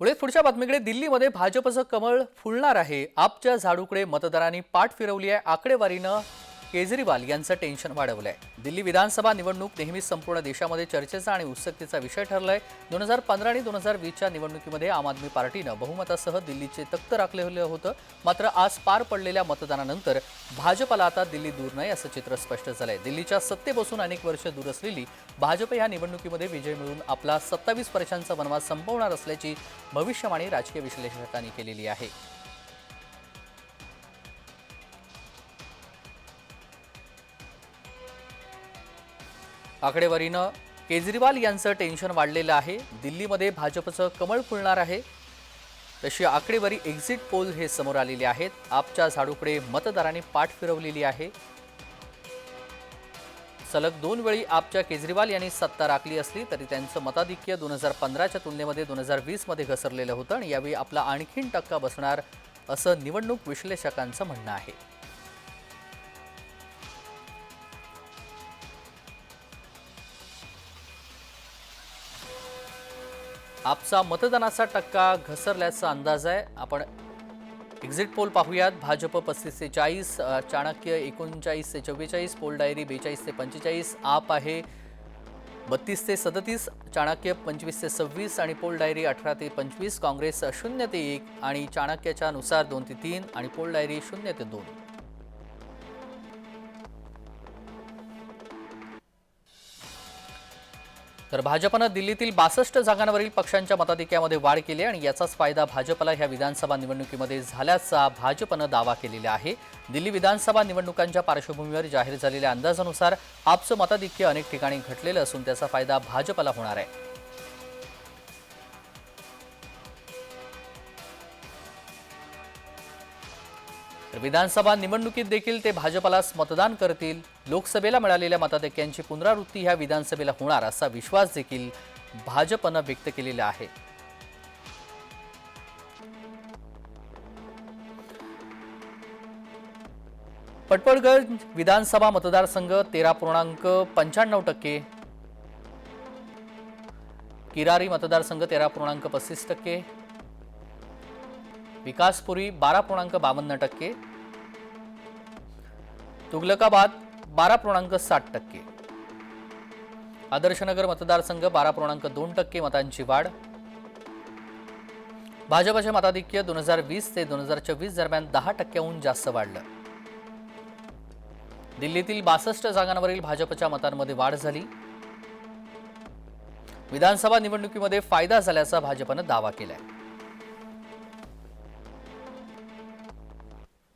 पुढे पुढच्या बातमीकडे दिल्लीमध्ये भाजपचं कमळ फुलणार आहे. आपच्या झाडूकडे मतदारांनी पाठ फिरवली आहे. आकडेवारीनं केजरीवाल यांचं टेन्शन वाढवलं आहे दिल्ली विधानसभा निवडणूक नेहमीच संपूर्ण देशामध्ये चर्चेचा आणि उत्सुकतेचा विषय ठरला आहे दोन हजार पंधरा आणि दोन हजार वीसच्या निवडणुकीमध्ये आम आदमी पार्टीनं बहुमतासह दिल्लीचे तख्त राखलेलं होतं. मात्र आज पार पडलेल्या मतदानानंतर भाजपला आता दिल्ली दूर नाही असं चित्र स्पष्ट झालं आहे दिल्लीच्या सत्तेपासून अनेक वर्ष दूर असलेली भाजप या निवडणुकीमध्ये विजय मिळवून आपला सत्तावीस वर्षांचा वनवास संपवणार असल्याची भविष्यवाणी राजकीय विश्लेषकांनी केलेली आहे. आकडेवारीनं केजरीवाल यांचं टेन्शन वाढलेलं आहे. दिल्लीमध्ये भाजपचं कमळ फुलणार आहे. तशी आकडेवारी एक्झिट पोल हे समोर आलेले आहेत. आपच्या झाडूकडे मतदारांनी पाठ फिरवलेली आहे. सलग दोन वेळी आपच्या केजरीवाल यांनी सत्ता राखली असली तरी त्यांचं मताधिक्य दोन हजार पंधराच्या तुलनेमध्ये दोन हजार वीसमध्ये घसरलेलं होतं आणि यावेळी आपला आणखीन टक्का बसणार असं निवडणूक विश्लेषकांचं म्हणणं आहे. आपचा मतदानाचा टक्का घसरल्याचा अंदाज आहे. आपण एक्झिट पोल पाहूयात. भाजप पस्तीस ते चाळीस चाणक्य एकोणचाळीस ते चव्वेचाळीस पोल डायरी बेचाळीस ते पंचेचाळीस आप आहे बत्तीस ते सदतीस चाणक्य पंचवीस ते सव्वीस आणि पोल डायरी अठरा ते पंचवीस काँग्रेस शून्य ते एक आणि चाणक्याच्या नुसार दोन ते तीन आणि पोल डायरी शून्य ते दोन. तर भाजपनं दिल्लीतील बासष्ट जागांवरील पक्षांच्या मताधिक्यामध्ये वाढ केली आणि याचाच फायदा भाजपला ह्या विधानसभा निवडणुकीमध्ये झाल्याचा भाजपनं दावा केलेला आहे. दिल्ली विधानसभा निवडणुकांच्या पार्श्वभूमीवर जाहीर झालेल्या अंदाजानुसार आपचं मताधिक्य अनेक ठिकाणी घटलेलं असून त्याचा फायदा भाजपला होणार आहे. तर विधानसभा निवडणुकीत देखील ते भाजपालाच मतदान करतील. लोकसभेला मिळालेल्या मताधिक्यांची पुनरावृत्ती ह्या विधानसभेला होणार असा विश्वास देखील भाजपनं व्यक्त केलेला आहे. पटपडगंज विधानसभा मतदारसंघ तेरा पूर्णांक पंच्याण्णव टक्के. किरारी मतदारसंघ तेरा पूर्णांक पस्तीस टक्के. विकासपुरी बारा पूर्णांक बावन्न टक्के. तुगलकाबाद बारा पूर्णांक साठ टक्के. आदर्शनगर मतदारसंघ बारा पूर्णांक दोन टक्के मतांची वाढ. भाजपचे मताधिक्य दोन हजार वीस ते दोन हजार चोवीस दरम्यान दहा टक्क्याहून जास्त वाढलं. दिल्लीतील बासष्ट जागांवरील भाजपच्या मतांमध्ये वाढ झाली. विधानसभा निवडणुकीमध्ये फायदा झाल्याचा भाजपनं दावा केलाय.